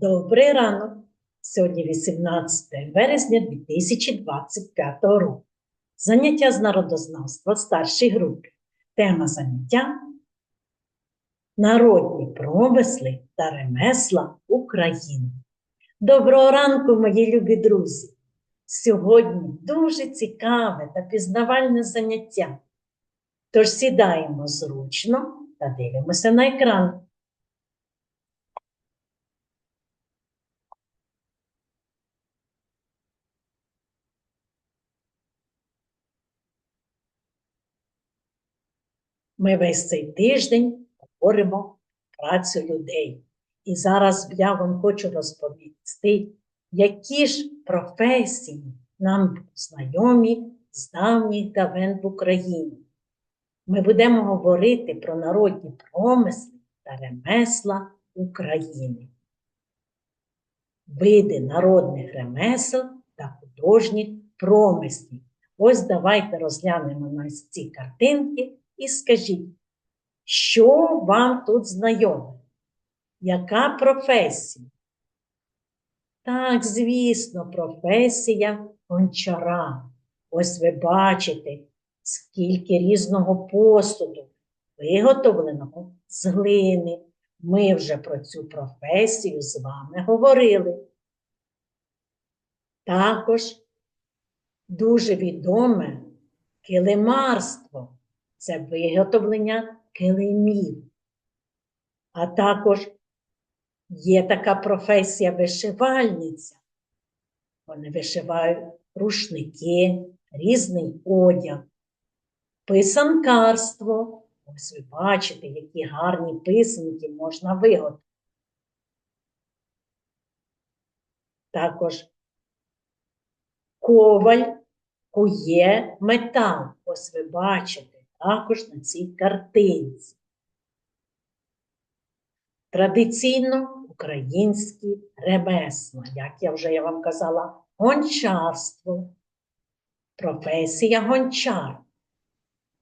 Добрий ранок! Сьогодні 18 березня 2025 року. Заняття з народознавства в старшій групі. Тема заняття Народні промисли та ремесла України. Доброго ранку, мої любі друзі! Сьогодні дуже цікаве та пізнавальне заняття. Тож сідаємо зручно та дивимося на екран. Ми весь цей тиждень говоримо працю людей. І зараз я вам хочу розповісти, які ж професії нам знайомі з давніх давен в Україні. Ми будемо говорити про народні промисли та ремесла України. Види народних ремесел та художніх промислів. Ось давайте розглянемо на ці картинки і скажіть, що вам тут знайоме? Яка професія? Так, звісно, професія гончара. Ось ви бачите, скільки різного посуду, виготовленого з глини. Ми вже про цю професію з вами говорили. Також дуже відоме килимарство це виготовлення килимів. А також є така професія вишивальниця. Вони вишивають рушники, різний одяг, писанкарство. Ось ви бачите, які гарні писанки можна виготовити. Також коваль кує метал. Ось ви бачите також на цій картинці. Традиційно українські ремесла, як я вже я вам казала, гончарство, професія гончар,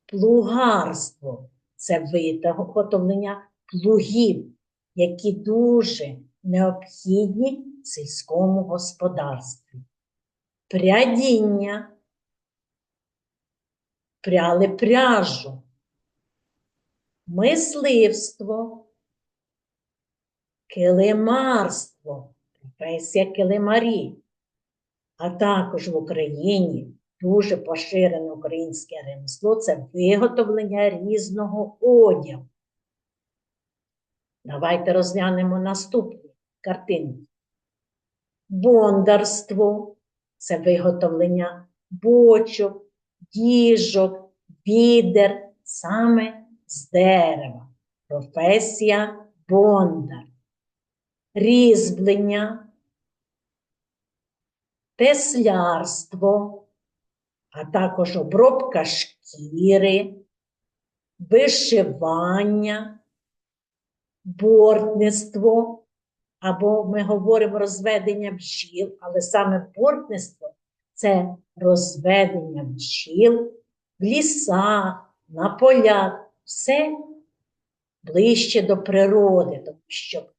плугарство це виготовлення плугів, які дуже необхідні сільському господарстві. Прядіння пряли пряжу, мисливство, килимарство, професія килимарі, а також в Україні дуже поширене українське ремесло це виготовлення різного одягу. Давайте розглянемо наступні картинки. Бондарство це виготовлення бочок, діжок, відер саме з дерева. Професія бондар, різьблення, теслярство, а також обробка шкіри, вишивання, бортництво, або ми говоримо розведення бджіл, але саме бортництво це розведення бджіл в лісах, на полях, все ближче до природи, тому що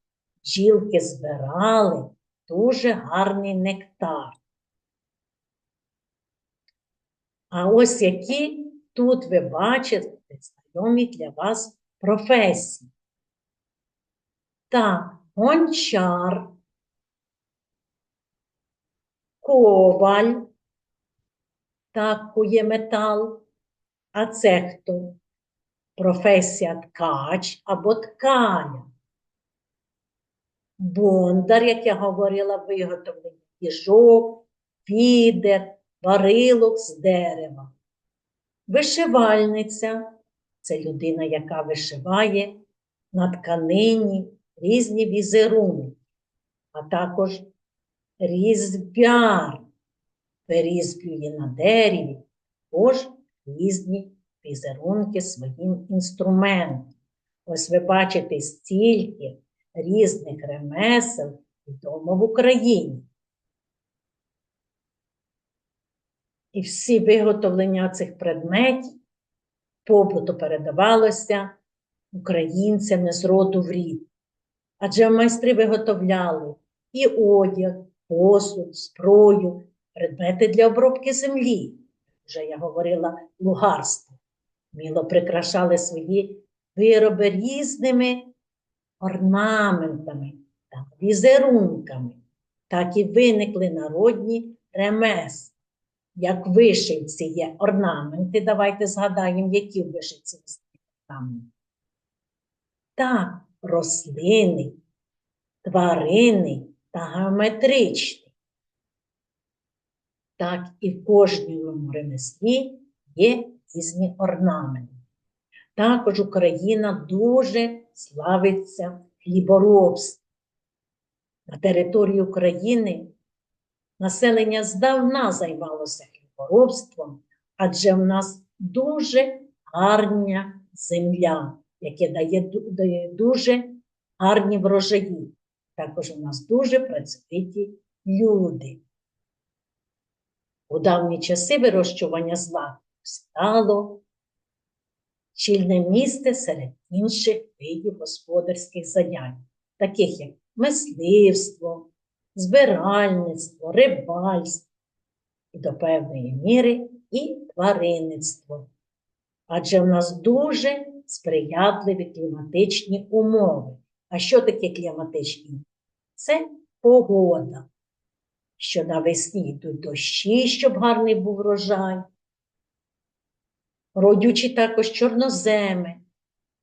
бджілки збирали дуже гарний нектар. А ось які тут ви бачите знайомі для вас професії. Так, гончар, коваль, так кує метал. А це хто? Професія ткач або ткаля. Бондар, як я говорила, виготовлення їжок, фідер, варилок з дерева. Вишивальниця це людина, яка вишиває на тканині різні візерунки, а також різьбяр вирізблює на дереві також різні візерунки своїм інструментом. Ось ви бачите стільки різних ремесел відомо в Україні. І всі виготовлення цих предметів побуту передавалося українцями з роду в рід. Адже майстри виготовляли і одяг, посуд, зброю, предмети для обробки землі. Вже я говорила лугарство. Міло прикрашали свої вироби різними орнаментами та візерунками. Так і виникли народні ремесла. Як вишивці є орнаменти, давайте згадаємо, які вишивці орнаменти. Так, рослини, тварини та геометричний. Так і в кожному ремеслі є різні орнаменти. Також Україна дуже славиться хліборобством. На території України населення здавна займалося хліборобством, адже в нас дуже гарна земля, яка дає, дає дуже гарні врожаї. Також у нас дуже працьовиті люди. У давні часи вирощування злаку стало чільне місце серед інших видів господарських занять, таких як мисливство, збиральництво, рибальство і до певної міри і тваринництво. Адже в нас дуже сприятливі кліматичні умови. А що таке кліматичні? Це погода. Що навесні йдуть дощі, щоб гарний був врожай. Родючі також чорноземи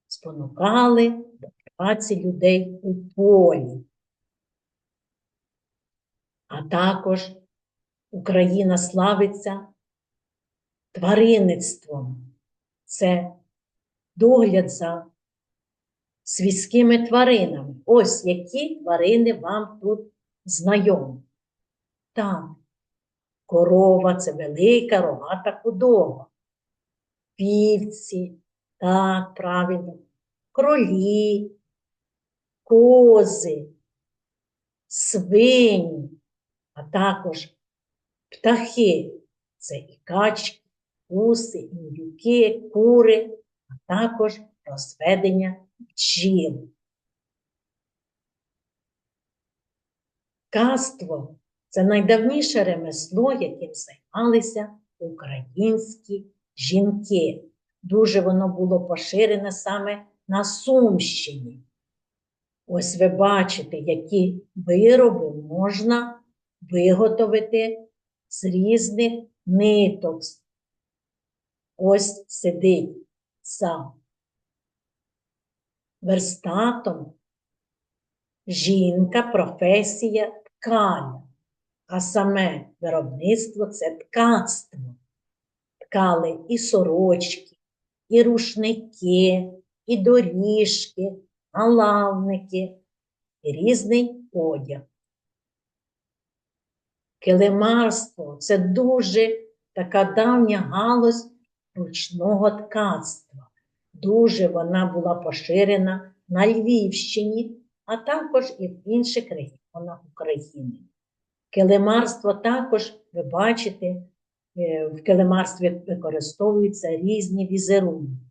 спонукали до праці людей у полі. А також Україна славиться тваринництвом. Це догляд за свійськими тваринами. Ось які тварини вам тут знайомі. Так, корова це велика рогата худоба. Вівці, так, правильно, кролі, кози, свині, а також птахи це і качки, гуси, індюки, кури, а також розведення бджіл. Каство це найдавніше ремесло, яким займалися українські жінки. Дуже воно було поширене саме на Сумщині. Ось ви бачите, які вироби можна виготовити з різних ниток. Ось сидить за верстатом жінка, професія ткаля, а саме виробництво це ткацтво. Ткали і сорочки, і рушники, і доріжки, налавники, і різний одяг. Килимарство це дуже така давня галузь ручного ткацтва. Дуже вона була поширена на Львівщині, а також і в інших регіонах України. Килимарство також, ви бачите, е, в килимарстві використовуються різні візерунки.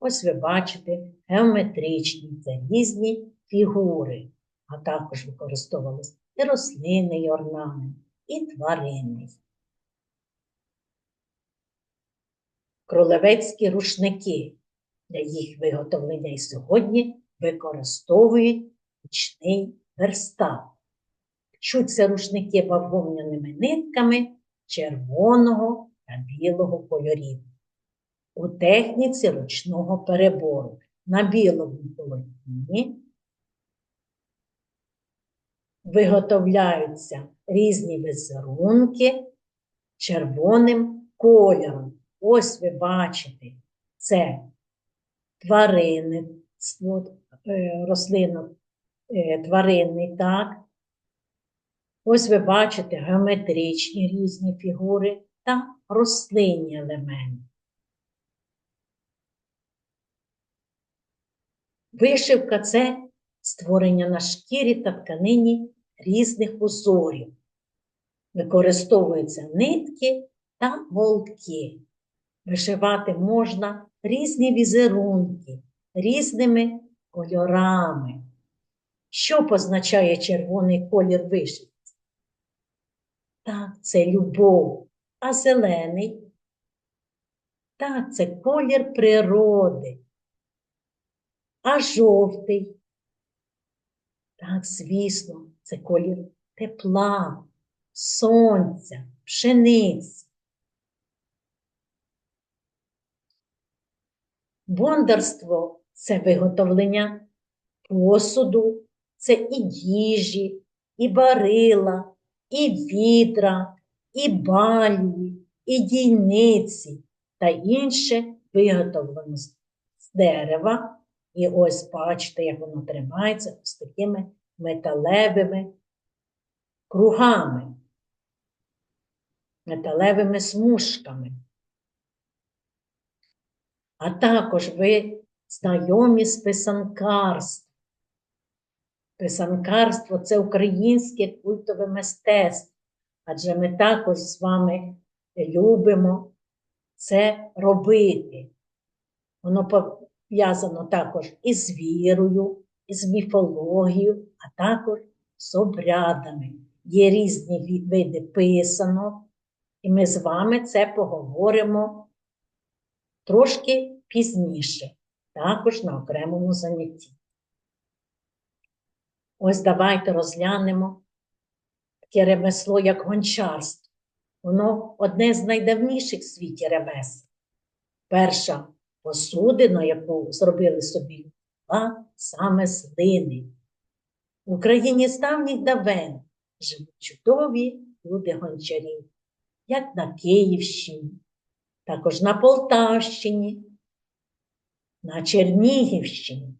Ось ви бачите геометричні, це різні фігури, а також використовувалися і рослини, і орнамент, і тварини. Кролевецькі рушники для їх виготовлення і сьогодні використовують ручний верстат. Чуться рушники бавовняними нитками червоного та білого кольорів. У техніці ручного перебору на білому полотні виготовляються різні візерунки червоним кольором. Ось ви бачите, це тваринництво, е, рослинок е, тваринний, так. Ось ви бачите геометричні різні фігури та рослинні елементи. Вишивка це створення на шкірі та тканині різних узорів. Використовуються нитки та голки. Вишивати можна різні візерунки, різними кольорами. Що позначає червоний колір вишивці? Так, це любов. А зелений? Так, це колір природи. А жовтий? Так, звісно, це колір тепла, сонця, пшениці. Бондарство це виготовлення посуду, це і їжі, і барила, і відра, і балії, і дійниці та інше виготовлено з дерева. І ось бачите, як воно тримається з такими металевими кругами, металевими смужками. А також ви знайомі з писанкарством. Писанкарство це українське культове мистецтво, адже ми також з вами любимо це робити. Воно пов'язано також із вірою, із міфологією, а також з обрядами. Є різні види писанок, і ми з вами це поговоримо трошки пізніше, також на окремому занятті. Ось давайте розглянемо таке ремесло, як гончарство. Воно одне з найдавніших в світі ремесел. Перша посудина, яку зробили собі, була саме з глини. В Україні з давніх давен живуть чудові люди гончарі, як на Київщині, також на Полтавщині, на Чернігівщині,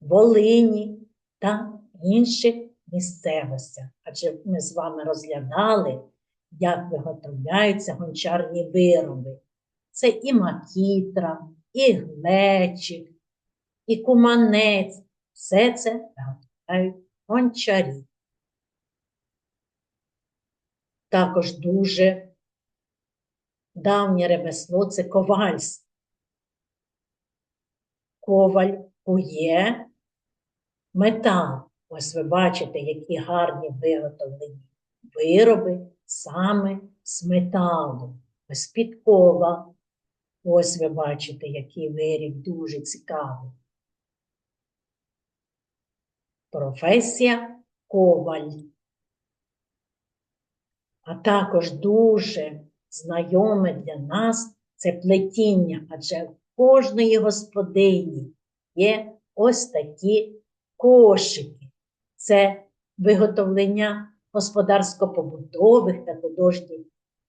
Волині та інших місцевостях. Адже ми з вами розглядали, як виготовляються гончарні вироби. Це і макітра, і глечик, і куманець. Все це виготовляють гончарі. Також дуже давнє ремесло це ковальство. Коваль кує метал. Ось ви бачите, які гарні виготовлені вироби саме з металу. Ось підкова. Ось ви бачите, який виріб дуже цікавий. Професія коваль. А також дуже знайоме для нас це плетіння, адже в кожної господині є ось такі кошики. Це виготовлення господарсько-побутових та художніх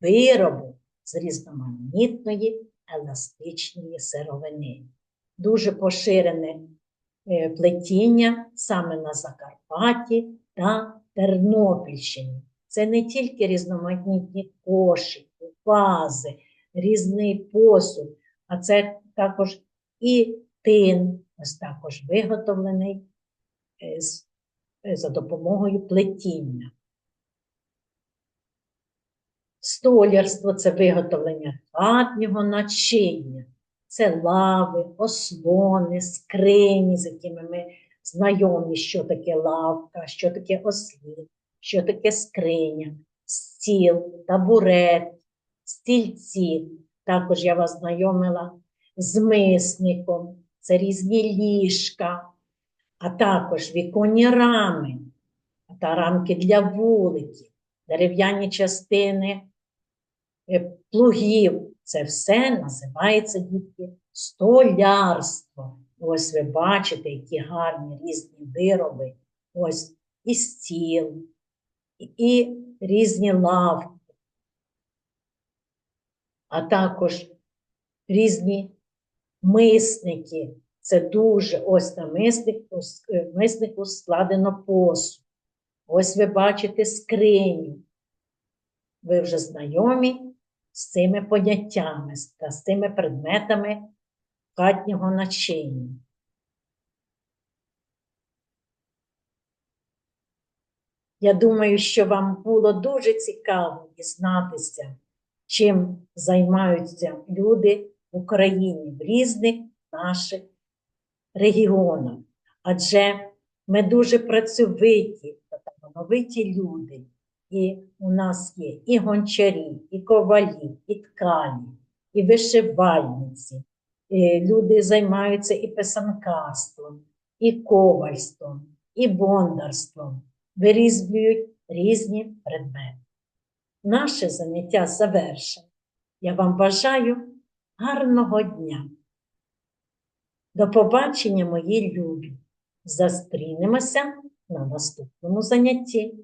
виробів з різноманітної еластичної сировини. Дуже поширене е, плетіння саме на Закарпатті та Тернопільщині. Це не тільки різноманітні кошики, вази, різний посуд, а це також і тин, ось також виготовлений за допомогою плетіння. Столярство це виготовлення хатнього начиння, це лави, ослони, скрині, з якими ми знайомі, що таке лавка, що таке ослін, що таке скриня, стіл, табурет, стільці. Також я вас знайомила з мисником, це різні ліжка, а також віконні рами та рамки для вуликів, дерев'яні частини е, плугів. Це все називається дітки столярство. Ось ви бачите, які гарні різні вироби. Ось і стіл, і різні лавки, а також різні мисники. Це дуже ось на миснику, е, миснику складено посуд. Ось ви бачите скриню. Ви вже знайомі з цими поняттями та з цими предметами хатнього начиння. Я думаю, що вам було дуже цікаво дізнатися, чим займаються люди в Україні в різних наших регіонах. Адже Ми дуже працьовиті та талановиті люди. І у нас є і гончарі, і ковалі, і ткані, і вишивальниці. І люди займаються і писанкарством, і ковальством, і бондарством, вирізблюють різні предмети. Наше заняття завершено. Я вам бажаю гарного дня. До побачення, мої любі. Застрінемося на наступному занятті.